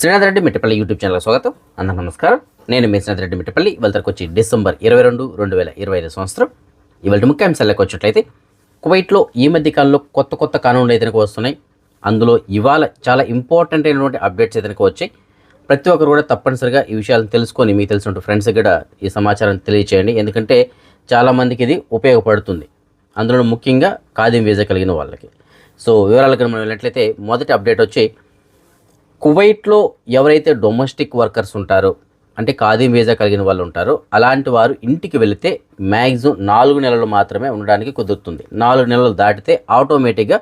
Srinath Reddy Mittapalli YouTube channel స్వాగతం. అందరూ నమస్కారం. నేను మీ శ్రీనాథ్ రెడ్డి మిట్టపల్లి. ఇవాళకి వచ్చి డిసెంబర్ ఇరవై రెండు రెండు వేల ఇరవై ఐదు సంవత్సరం. ఇవాళ ముఖ్యాంశాలకు వచ్చినట్లయితే కువైట్లో ఈ మధ్య కాలంలో కొత్త కొత్త కానూన్లు అయితే వస్తున్నాయి. అందులో ఇవాళ చాలా ఇంపార్టెంట్ అయినటువంటి అప్డేట్స్ అయితే వచ్చాయి. ప్రతి ఒక్కరు కూడా తప్పనిసరిగా ఈ విషయాలను తెలుసుకొని మీకు తెలిసిన ఫ్రెండ్స్ కూడా ఈ సమాచారం తెలియచేయండి. ఎందుకంటే చాలామందికి ఇది ఉపయోగపడుతుంది. అందులో ముఖ్యంగా ఖాదీం వీజా కలిగిన వాళ్ళకి. సో వివరాలకు మనం వెళ్ళినట్లయితే మొదటి అప్డేట్ వచ్చి కువైట్లో ఎవరైతే డొమెస్టిక్ వర్కర్స్ ఉంటారో అంటే ఖాదీం వీజా కలిగిన వాళ్ళు ఉంటారో అలాంటి వారు ఇంటికి వెళితే మ్యాక్సిమం నాలుగు నెలలు మాత్రమే ఉండడానికి కుదురుతుంది. నాలుగు నెలలు దాటితే ఆటోమేటిక్గా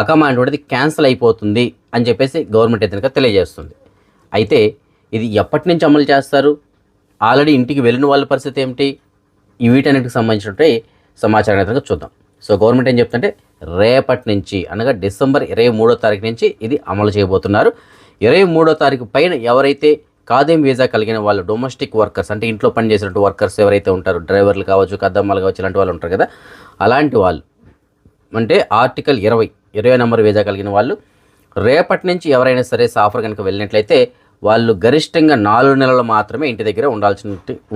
అకమా అనేటువంటిది క్యాన్సిల్ అయిపోతుంది అని చెప్పేసి గవర్నమెంట్ అయితే తెలియజేస్తుంది. అయితే ఇది ఎప్పటి నుంచి అమలు చేస్తారు? ఆల్రెడీ ఇంటికి వెళ్ళిన వాళ్ళ పరిస్థితి ఏమిటి? వీటన్నిటికి సంబంధించినటువంటి సమాచారం అయితే చూద్దాం. సో గవర్నమెంట్ ఏం చెప్తుంటే రేపటి నుంచి అనగా డిసెంబర్ ఇరవై మూడో తారీఖు నుంచి ఇది అమలు చేయబోతున్నారు. ఇరవై మూడో తారీఖు పైన ఎవరైతే కాదేం వీజా కలిగిన వాళ్ళు డొమెస్టిక్ వర్కర్స్ అంటే ఇంట్లో పనిచేసినట్టు వర్కర్స్ ఎవరైతే ఉంటారో డ్రైవర్లు కావచ్చు కద్దమ్మలు కావచ్చు ఇలాంటి వాళ్ళు ఉంటారు కదా అలాంటి వాళ్ళు. అంటే ఆర్టికల్ ఇరవై ఇరవై నెంబర్ వీజా కలిగిన వాళ్ళు రేపటి నుంచి ఎవరైనా సరే సాఫర్ కనుక వెళ్ళినట్లయితే వాళ్ళు గరిష్టంగా నాలుగు నెలలు మాత్రమే ఇంటి దగ్గర ఉండాల్సి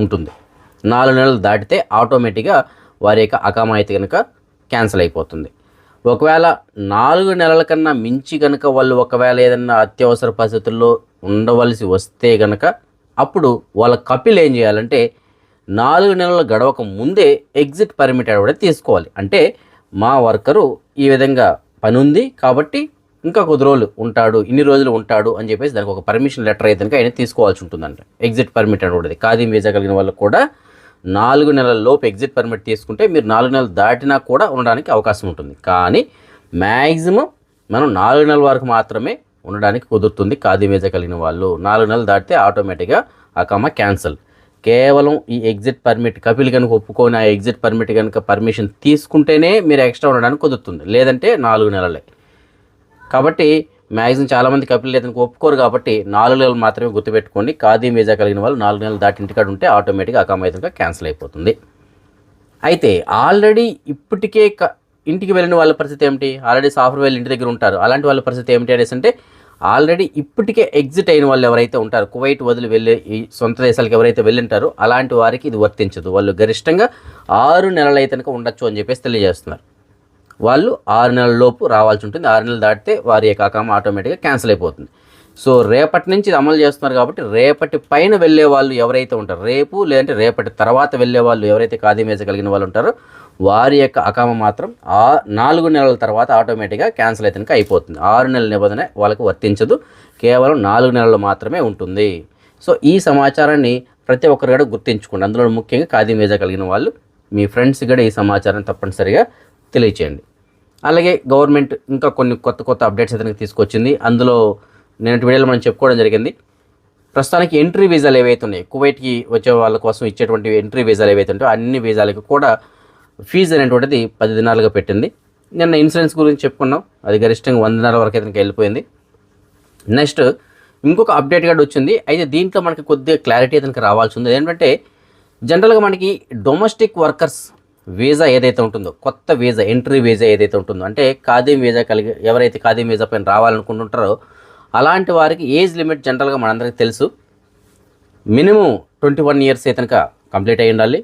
ఉంటుంది. నాలుగు నెలలు దాటితే ఆటోమేటిక్గా వారి యొక్క అకామాయితీ కనుక క్యాన్సిల్ అయిపోతుంది. ఒకవేళ నాలుగు నెలల కన్నా మించి కనుక వాళ్ళు ఒకవేళ ఏదన్నా అత్యవసర పరిస్థితుల్లో ఉండవలసి వస్తే కనుక అప్పుడు వాళ్ళ కపిల్ ఏం చేయాలంటే నాలుగు నెలలు గడవక ముందే ఎగ్జిట్ పర్మిట్ కూడా తీసుకోవాలి. అంటే మా వర్కరు ఈ విధంగా పని ఉంది కాబట్టి ఇంకా కొద్ది రోజులు ఉంటాడు ఇన్ని రోజులు ఉంటాడు అని చెప్పేసి దానికి ఒక పర్మిషన్ లెటర్ అయితే కనుక ఆయన తీసుకోవాల్సి ఉంటుందంట. ఎగ్జిట్ పర్మిట్ అని కూడా ఖాదీ వీజా కలిగిన వాళ్ళకు కూడా నాలుగు నెలల లోపు ఎగ్జిట్ పర్మిట్ తీసుకుంటే మీరు నాలుగు నెలలు దాటినా కూడా ఉండడానికి అవకాశం ఉంటుంది. కానీ మ్యాక్సిమం మనం నాలుగు నెలల వరకు మాత్రమే ఉండడానికి కుదురుతుంది. ఖాదీ వీజా కలిగిన వాళ్ళు నాలుగు నెలలు దాటితే ఆటోమేటిక్గా ఆ కమ్మ క్యాన్సల్. కేవలం ఈ ఎగ్జిట్ పర్మిట్ కపిల్ కనుక ఒప్పుకొని ఆ ఎగ్జిట్ పర్మిట్ కనుక పర్మిషన్ తీసుకుంటేనే మీరు ఎక్స్ట్రా ఉండడానికి కుదురుతుంది. లేదంటే నాలుగు నెలలే. కాబట్టి మ్యాక్సిమం చాలామంది కపిల్ లేదని ఒప్పుకోరు కాబట్టి నాలుగు నెలలు మాత్రమే గుర్తుపెట్టుకోండి. ఖాదీ వీజా కలిగిన వాళ్ళు నాలుగు నెలలు దాటి ఇంటికాడ ఉంటే ఆటోమేటిక్గా అకామయతంగా క్యాన్సిల్ అయిపోతుంది. అయితే ఆల్రెడీ ఇప్పటికే క- ఇంటికి వెళ్ళిన వాళ్ళ పరిస్థితి ఏమిటి? ఆల్రెడీ సాఫ్ట్వేర్ ఇంటి దగ్గర ఉంటారు. అలాంటి వాళ్ళ పరిస్థితి ఏమిటి అనేసి అంటే ఆల్రెడీ ఇప్పటికే ఎగ్జిట్ అయిన వాళ్ళు ఎవరైతే ఉంటారో కువైట్ వదిలి వెళ్ళే ఈ సొంత దేశాలకు ఎవరైతే వెళ్ళింటారో అలాంటి వారికి ఇది వర్తించదు. వాళ్ళు గరిష్టంగా ఆరు నెలలు అయితే ఉండొచ్చు అని చెప్పేసి తెలియజేస్తున్నారు. వాళ్ళు ఆరు నెలల లోపు రావాల్సి ఉంటుంది. ఆరు నెలలు దాటితే వారి యొక్క అకామ ఆటోమేటిక్గా క్యాన్సిల్ అయిపోతుంది. సో రేపటి నుంచి ఇది అమలు చేస్తున్నారు కాబట్టి రేపటి పైన వెళ్ళే వాళ్ళు ఎవరైతే ఉంటారో రేపు లేదంటే రేపటి తర్వాత వెళ్ళే వాళ్ళు ఎవరైతే కాదిమేజ కలిగిన వాళ్ళు ఉంటారో వారి యొక్క అకామ మాత్రం ఆ నాలుగు నెలల తర్వాత ఆటోమేటిక్గా క్యాన్సిల్ అయితే అయిపోతుంది. ఆరు నెలల నిబంధన వాళ్ళకు వర్తించదు. కేవలం నాలుగు నెలలు మాత్రమే ఉంటుంది. సో ఈ సమాచారాన్ని ప్రతి ఒక్కరు కూడా గుర్తించుకోండి. అందులో ముఖ్యంగా కాదిమేజ కలిగిన వాళ్ళు మీ ఫ్రెండ్స్ కూడా ఈ సమాచారం తప్పనిసరిగా తెలియచేయండి. అలాగే గవర్నమెంట్ ఇంకా కొన్ని కొత్త కొత్త అప్డేట్స్ అతనికి తీసుకొచ్చింది. అందులో నేను వీడియోలో మనం చెప్పుకోవడం జరిగింది. ప్రస్తుతానికి ఎంట్రీ వీసాలు ఏవైతే ఉన్నాయి కువైట్కి వచ్చే వాళ్ళ కోసం ఇచ్చేటువంటి ఎంట్రీ వీసాలు ఏవైతే ఉంటాయో అన్ని వీసాలకు కూడా ఫీజు అనేటువంటిది పది దినాలుగా పెట్టింది. నిన్న ఇన్సూరెన్స్ గురించి చెప్పుకున్నాం. అది గరిష్టంగా వంద దినాల వరకు అయితే వెళ్ళిపోయింది. నెక్స్ట్ ఇంకొక అప్డేట్ కూడా వచ్చింది. అయితే దీంట్లో మనకి కొద్దిగా క్లారిటీ అతనికి రావాల్సి ఉంది. ఏంటంటే జనరల్గా మనకి డొమెస్టిక్ వర్కర్స్ వీసా ఏదైతే ఉంటుందో కొత్త వీసా ఎంట్రీ వీసా ఏదైతే ఉంటుందో అంటే ఖాదీం వీసా కలిగి ఎవరైతే ఖాదీం వీసా పైన రావాలనుకుంటుంటారో అలాంటి వారికి ఏజ్ లిమిట్ జనరల్గా మనందరికీ తెలుసు. మినిమం ట్వంటీ వన్ ఇయర్స్ అయితే కంప్లీట్ అయ్యి ఉండాలి.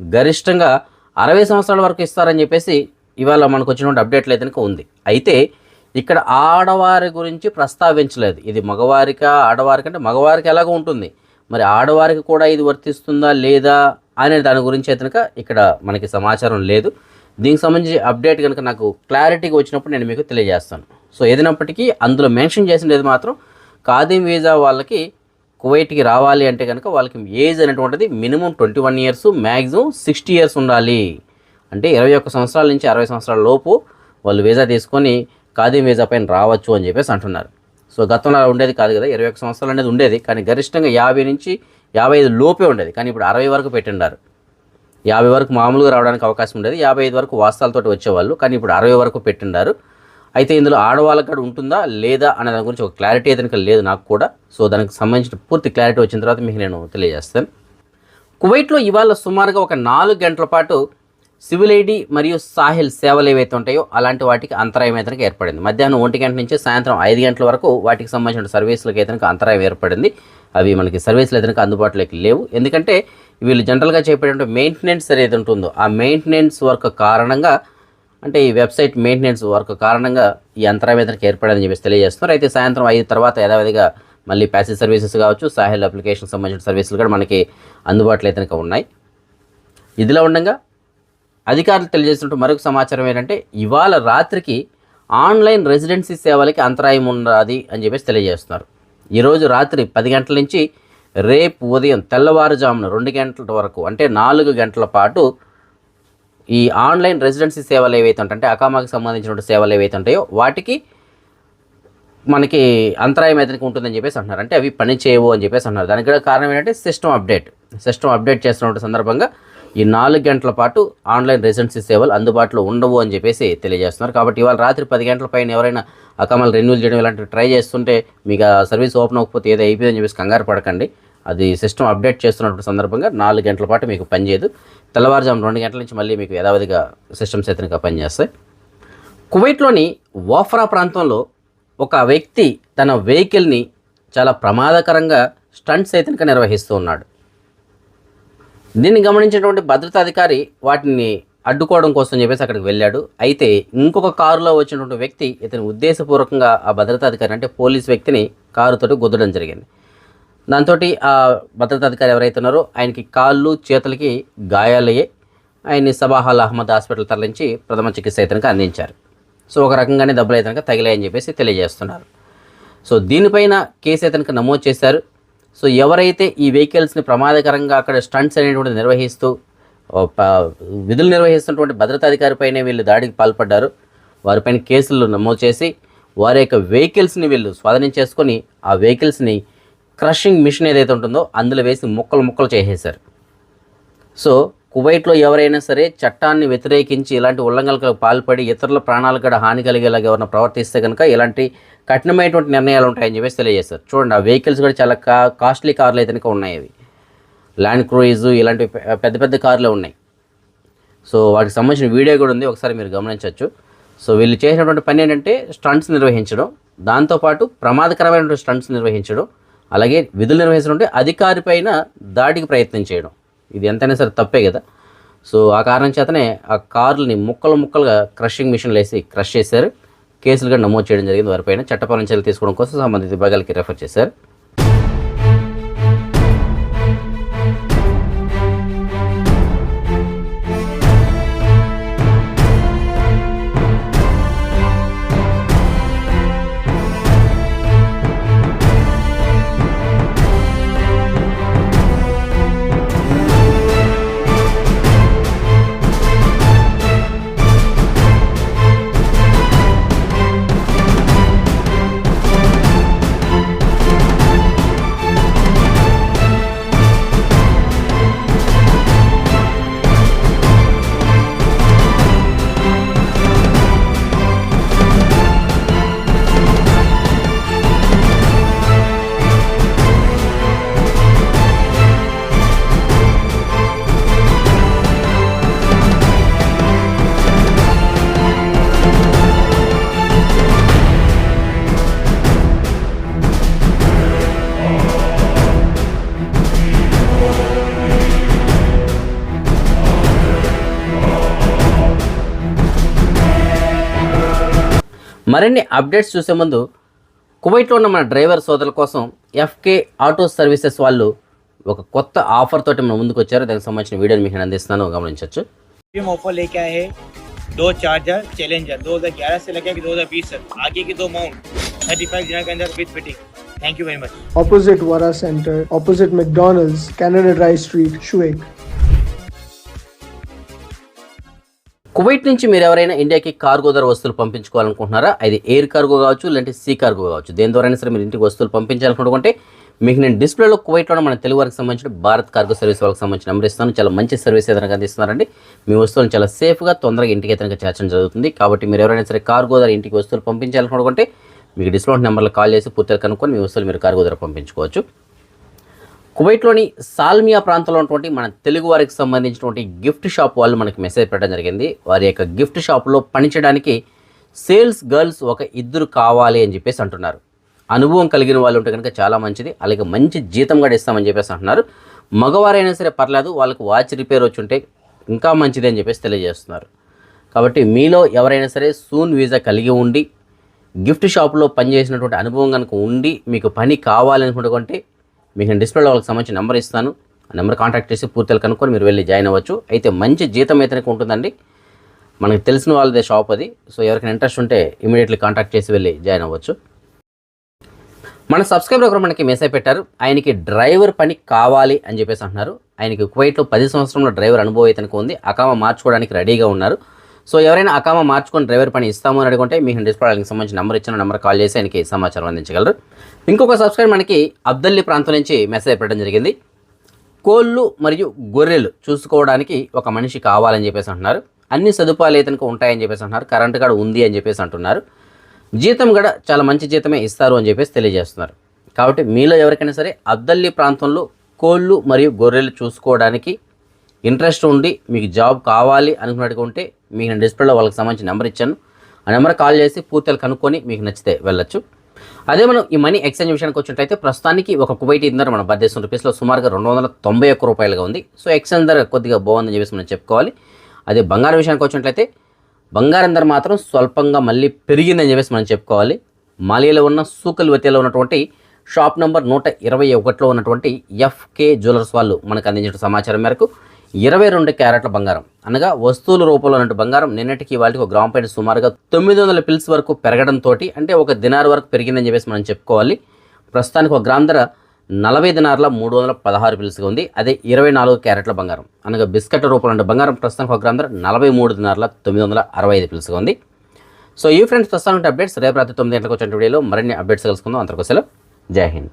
గరిష్టంగా అరవై సంవత్సరాల వరకు ఇస్తారని చెప్పేసి ఇవాళ మనకు వచ్చినటువంటి అప్డేట్లు అయితే ఉంది. అయితే ఇక్కడ ఆడవారి గురించి ప్రస్తావించలేదు. ఇది మగవారికా ఆడవారికి అంటే మగవారికి ఎలాగో ఉంటుంది. మరి ఆడవారికి కూడా ఇది వర్తిస్తుందా లేదా అనే దాని గురించి అయితే ఇక్కడ మనకి సమాచారం లేదు. దీనికి సంబంధించి అప్డేట్ కనుక నాకు క్లారిటీగా వచ్చినప్పుడు నేను మీకు తెలియజేస్తాను. సో ఏదైనప్పటికీ అందులో మెన్షన్ చేసినది మాత్రం ఖాదీం వీజా వాళ్ళకి కువైట్కి రావాలి అంటే కనుక వాళ్ళకి ఏజ్ అనేటువంటిది minimum twenty one years maximum sixty years ఉండాలి. అంటే ఇరవై ఒక్క సంవత్సరాల నుంచి అరవై సంవత్సరాల లోపు వాళ్ళు వీజా తీసుకొని ఖాదీం వీజా పైన రావచ్చు అని చెప్పేసి అంటున్నారు. సో గతంలో అలా ఉండేది కాదు కదా. ఇరవై ఒక్క సంవత్సరాలు అనేది ఉండేది. కానీ గరిష్టంగా యాభై నుంచి యాభై ఐదు లోపే ఉండేది. కానీ ఇప్పుడు అరవై వరకు పెట్టిండారు. యాభై వరకు మామూలుగా రావడానికి అవకాశం ఉండేది. యాభై ఐదు వరకు వాస్తవాలతో వచ్చేవాళ్ళు. కానీ ఇప్పుడు అరవై వరకు పెట్టిండారు. అయితే ఇందులో ఆడవాళ్ళకి కూడా ఉంటుందా? లేదా? అనే దాని గురించి ఒక క్లారిటీ అయితే లేదు నాకు కూడా. సో దానికి సంబంధించిన పూర్తి క్లారిటీ వచ్చిన తర్వాత మీకు నేను తెలియజేస్తాను. కువైట్లో ఇవాళ సుమారుగా ఒక నాలుగు గంటల పాటు సివిల్ ఐడి మరియు సాహిల్ సేవలు ఏవైతే ఉంటాయో అలాంటి వాటికి అంతరాయం అయితే ఏర్పడింది. మధ్యాహ్నం ఒంటి గంట నుంచి సాయంత్రం ఐదు గంటల వరకు వాటికి సంబంధించిన సర్వీసులకు అయితే అంతరాయం ఏర్పడింది. అవి మనకి సర్వీసులు అయితే అందుబాటులోకి లేవు. ఎందుకంటే వీళ్ళు జనరల్గా చేపట్టే మెయింటెనెన్స్ అనేది ఉంటుందో ఆ మెయింటెనెన్స్ వర్క్ కారణంగా అంటే ఈ వెబ్సైట్ మెయింటెనెన్స్ వర్క్ కారణంగా ఈ అంతరాయం అయితే ఏర్పడదని చెప్పేసి తెలియజేస్తున్నారు. అయితే సాయంత్రం ఐదు తర్వాత యథావిధిగా మళ్ళీ ప్యాసేజ్ సర్వీసెస్ కావచ్చు సాహిల్ అప్లికేషన్ సంబంధించిన సర్వీసులు కూడా మనకి అందుబాటులో అయితే ఉన్నాయి. ఇదిలా ఉండగా అధికారులు తెలియజేస్తున్న మరొక సమాచారం ఏంటంటే ఇవాళ రాత్రికి ఆన్లైన్ రెసిడెన్సీ సేవలకి అంతరాయం ఉన్నది అని చెప్పేసి తెలియజేస్తున్నారు. ఈరోజు రాత్రి పది గంటల నుంచి రేపు ఉదయం తెల్లవారుజామున రెండు గంటల వరకు అంటే నాలుగు గంటల పాటు ఈ ఆన్లైన్ రెసిడెన్సీ సేవలు ఏవైతే ఉంటాయంటే అకామాకి సంబంధించిన సేవలు ఏవైతే ఉంటాయో వాటికి మనకి అంతరాయం అయితే ఉంటుందని చెప్పేసి అంటున్నారు. అంటే అవి పని చేయవు అని చెప్పేసి అంటున్నారు. దానికి కూడా కారణం ఏంటంటే సిస్టమ్ అప్డేట్ సిస్టమ్ అప్డేట్ చేస్తున్న సందర్భంగా ఈ నాలుగు గంటల పాటు ఆన్లైన్ రెసిడెన్సీ సేవలు అందుబాటులో ఉండవు అని చెప్పేసి తెలియజేస్తున్నారు. కాబట్టి ఇవాళ రాత్రి పది గంటల పైన ఎవరైనా అకమల్ రెన్యూల్ చేయడం ఇలాంటివి ట్రై చేస్తుంటే మీకు ఆ సర్వీస్ ఓపెన్ అవ్వకపోతే ఏదో అయిపోయిందని చెప్పేసి కంగారు పడకండి. అది సిస్టమ్ అప్డేట్ చేస్తున్నటువంటి సందర్భంగా నాలుగు గంటల పాటు మీకు పనిచేయదు. తెల్లవారుజాము రెండు గంటల నుంచి మళ్ళీ మీకు యథావిధిగా సిస్టమ్స్ అయితే పనిచేస్తాయి. కువైట్లోని వాఫ్రా ప్రాంతంలో ఒక వ్యక్తి తన వెహికల్ని చాలా ప్రమాదకరంగా స్టంట్స్ అయితే నిర్వహిస్తూ ఉన్నాడు. దీన్ని గమనించినటువంటి భద్రతా అధికారి వాటిని అడ్డుకోవడం కోసం చెప్పేసి అక్కడికి వెళ్ళాడు. అయితే ఇంకొక కారులో వచ్చినటువంటి వ్యక్తి ఇతని ఉద్దేశపూర్వకంగా ఆ భద్రతా అధికారి అంటే పోలీస్ వ్యక్తిని కారుతో గుద్దడం జరిగింది. దాంతో ఆ భద్రతా అధికారి ఎవరైతే ఉన్నారో ఆయనకి కాళ్ళు చేతులకి గాయాలయ్యాయి. ఆయన్ని సబాహాల్ అహ్మద్ హాస్పిటల్ తరలించి ప్రథమ చికిత్స అయితే అందించారు. సో ఒక రకంగానే దెబ్బలు అయితే తగిలాయని చెప్పేసి తెలియజేస్తున్నారు. సో దీనిపైన కేసు అయితే నమోదు చేశారు. సో ఎవరైతే ఈ వెహికల్స్ని ప్రమాదకరంగా అక్కడ స్టంట్స్ అనేటువంటిది నిర్వహిస్తూ విధులు నిర్వహిస్తున్నటువంటి భద్రతాధికారిపైనే వీళ్ళు దాడికి పాల్పడ్డారు. వారిపైన కేసులు నమోదు చేసి వారి యొక్క వెహికల్స్ని వీళ్ళు స్వాధీనం చేసుకొని ఆ వెహికల్స్ని క్రషింగ్ మిషన్ ఏదైతే ఉంటుందో అందులో వేసి ముక్కలు ముక్కలు చేసేశారు. సో కువైట్లో ఎవరైనా సరే చట్టాన్ని వ్యతిరేకించి ఇలాంటి ఉల్లంఘనలకు పాల్పడి ఇతరుల ప్రాణాలకు కూడా హాని కలిగేలాగా ఎవరైనా ప్రవర్తిస్తే కనుక ఇలాంటి కఠినమైనటువంటి నిర్ణయాలు ఉంటాయని చెప్పేసి తెలియజేస్తారు. చూడండి ఆ వెహికల్స్ కూడా చాలా కా కాస్ట్లీ కార్లు అయితే ఉన్నాయి అవి. ల్యాండ్ క్రూయిజ్ ఇలాంటి పెద్ద పెద్ద కార్లు ఉన్నాయి. సో వాటికి సంబంధించిన వీడియో కూడా ఉంది ఒకసారి మీరు గమనించవచ్చు సో వీళ్ళు చేసినటువంటి పని ఏంటంటే స్టంట్స్ నిర్వహించడం దాంతోపాటు ప్రమాదకరమైనటువంటి స్టంట్స్ నిర్వహించడం అలాగే విధులు నిర్వహించడం అధికారి పైన దాడికి ప్రయత్నం చేయడం. ఇది ఎంతైనా సరే తప్పే కదా. సో ఆ కారణం చేతనే ఆ కార్లని ముక్కలు ముక్కలుగా క్రషింగ్ మిషన్లు వేసి క్రష్ చేశారు. కేసులుగా నమోదు చేయడం జరిగింది. వారిపైన చట్టపరమైన చర్యలు తీసుకోవడం కోసం సంబంధిత విభాగాలకి రెఫర్ చేశారు. మరిన్ని అప్డేట్స్ చూసే ముందు కువైట్లో ఉన్న మన డ్రైవర్ సోదరుల కోసం ఎఫ్కే ఆటో సర్వీసెస్ వాళ్ళు ఒక కొత్త ఆఫర్ తోటి మన ముందుకు వచ్చారు దానికి సంబంధించిన వీడియోని మీకు నేను అందిస్తున్నాను గమనించవచ్చు प्रीमियम ऑफर लेके आए हैं दो चार्जर चैलेंजर 2011 से लेकर 2020 तक आगे की दो माउंट 35 दिनों के अंदर with fitting thank you very much opposite Wara Center, opposite McDonald's, Canada Dry Street, Shueik. Kuwait నుంచి మీరు ఎవరైనా ఇండియాకి కార్గో ధర వస్తువులు పంపించుకోవాలనుకుంటున్నారా? అది ఎయిర్ కార్గో కావచ్చు లేదంటే సీ కార్గో కావచ్చు. దేని ద్వారా సరే మీరు ఇంటికి వస్తువులు పంపించాలనుకుంటే మీకు నేను డిస్ప్లేలో కువైట్లోనే మన తెలుగు వారికి సంబంధించిన భారత్ కార్గో సర్వీస్ వాళ్ళకి సంబంధించిన నెంబర్ ఇస్తాను. చాలా మంచి సర్వీస్ ఏదైనా అందిస్తున్నారండి. మీ వస్తువులను చాలా సేఫ్గా తొందరగా ఇంటికి ఏదైనా చేర్చడం జరుగుతుంది. కాబట్టి మీరు ఎవరైనా సరే కార్గో ధర ఇంటికి వస్తువులు పంపించాలనుకుంటే మీకు డిస్కౌంట్ నెంబర్లో కాల్ చేసి పూర్తిగా కనుక్కొని మీ వస్తువులు మీరు కార్గో ధర పంపించుకోవచ్చు. కువైట్లోని సాల్మియా ప్రాంతంలో ఉన్నటువంటి మన తెలుగు వారికి సంబంధించినటువంటి గిఫ్ట్ షాప్ వాళ్ళు మనకి మెసేజ్ పెట్టడం జరిగింది. వారి యొక్క గిఫ్ట్ షాప్లో పనిచేయడానికి సేల్స్ గర్ల్స్ ఒక ఇద్దరు కావాలి అని చెప్పేసి అంటున్నారు. అనుభవం కలిగిన వాళ్ళు ఉంటే కనుక చాలా మంచిది. అలాగే మంచి జీతం కూడా ఇస్తామని చెప్పేసి అంటున్నారు. మగవారైనా సరే పర్లేదు వాళ్ళకు వాచ్ రిపేర్ వచ్చి ఉంటే ఇంకా మంచిది అని చెప్పేసి తెలియజేస్తున్నారు. కాబట్టి మీలో ఎవరైనా సరే సూన్ వీసా కలిగి ఉండి గిఫ్ట్ షాప్లో పనిచేసినటువంటి అనుభవం కనుక ఉండి మీకు పని కావాలనుకుంటే మీకు నేను డిస్ప్లేలో వాళ్ళకి సంబంధించిన నెంబర్ ఇస్తాను. ఆ నెంబర్ కాంటాక్ట్ చేసి పూర్తిగా కనుక్కొని మీరు వెళ్ళి జాయిన్ అవ్వచ్చు. అయితే మంచి జీతం అయితే ఉంటుందండి? మనకు తెలిసిన వాళ్ళదే షాప్ అది. సో ఎవరికైనా ఇంట్రెస్ట్ ఉంటే ఇమీడియట్లీ కాంటాక్ట్ చేసి వెళ్ళి జాయిన్ అవ్వచ్చు. మన సబ్స్క్రైబర్ ఒకరు మనకి మెసేజ్ పెట్టారు. ఆయనకి డ్రైవర్ పని కావాలి అని చెప్పేసి అంటున్నారు. ఆయనకి కువైట్లో పది సంవత్సరంలో డ్రైవర్ అనుభవం అయితే ఉంది అకామ మార్చుకోవడానికి రెడీగా ఉన్నారు. సో ఎవరైనా అకామ మార్చుకొని డ్రైవర్ పని ఇస్తాము అని అడుగుంటే మీకు డిస్ప్లేకి సంబంధించిన నెంబర్ ఇచ్చిన నెంబర్ కాల్ చేసి ఆయనకి సమాచారం అందించగలరు. ఇంకొక సబ్స్క్రైబ్ మనకి అబ్దల్లి ప్రాంతం నుంచి మెసేజ్ పెట్టడం జరిగింది. కోళ్ళు మరియు గొర్రెలు చూసుకోవడానికి ఒక మనిషి కావాలని చెప్పేసి అంటున్నారు. అన్ని సదుపాయాలు అయితే ఉంటాయని చెప్పేసి అంటున్నారు. కరెంట్ కూడా ఉంది అని చెప్పేసి అంటున్నారు. జీతం కూడా చాలా మంచి జీతమే ఇస్తారు అని చెప్పేసి తెలియజేస్తున్నారు. కాబట్టి మీలో ఎవరికైనా సరే అద్దల్లి ప్రాంతంలో కోళ్ళు మరియు గొర్రెలు చూసుకోవడానికి ఇంట్రెస్ట్ ఉండి మీకు జాబ్ కావాలి అనుకున్నట్టుగా ఉంటే మీకు నేను డిస్ప్లేలో వాళ్ళకి సంబంధించిన నెంబర్ ఇచ్చాను. ఆ నెంబర్ కాల్ చేసి పూర్తిగా కనుక్కొని మీకు నచ్చితే వెళ్ళొచ్చు. అదే మనం ఈ మనీ ఎక్స్చేంజ్ విషయానికి వచ్చినట్టయితే ప్రస్తుతానికి ఒక కువైట్ ధర మన భారతదేశం రూపీస్లో సుమారుగా రెండు వందల తొంభై ఒక్క రూపాయలుగా ఉంది. సో ఎక్స్చేంజ్ ధర కొద్దిగా బాగుందని చెప్పేసి మనం చెప్పుకోవాలి. అదే బంగారం విషయానికి వచ్చినట్లయితే బంగారం ధర మాత్రం స్వల్పంగా మళ్ళీ పెరిగిందని చెప్పేసి మనం చెప్పుకోవాలి. మాలియాలో ఉన్న సూకల్ వతిలో ఉన్నటువంటి షాప్ నెంబర్ నూట ఇరవై ఒకటిలో ఉన్నటువంటి ఎఫ్కే జ్యువెలర్స్ వాళ్ళు మనకు అందించిన సమాచారం మేరకు ఇరవై రెండు క్యారెట్ల బంగారం. అనగా వస్తువుల రూపంలో ఉన్న బంగారం నిన్నటికి వాళ్ళకి ఒక గ్రామ్ పైన సుమారుగా తొమ్మిది వందల పిల్స్ వరకు పెరగడంతో అంటే ఒక దినార్ వరకు పెరిగిందని చెప్పేసి మనం చెప్పుకోవాలి. ప్రస్తుతానికి ఒక గ్రామ్ ధర నలభై దినార్ల మూడు వందల పదహారు పిల్స్గా ఉంది. అదే ఇరవై నాలుగు క్యారెట్ల బంగారం. అనగా బిస్కెట్ రూపంలో ఉన్న బంగారం ప్రస్తుతానికి ఒక గ్రామ్ ధర నలభై మూడు దినార్ల తొమ్మిది వందల అరవై ఐదు పిల్స్గా ఉంది. సో ఈ ఫ్రెండ్స్ ప్రస్తుతానికి అప్డేట్స్ రేపు రాత్రి తొమ్మిది గంటలకు వచ్చిన వీడియోలో మరిన్ని అప్డేట్స్ కలుసుకుందాం అంతకు జై హింద్.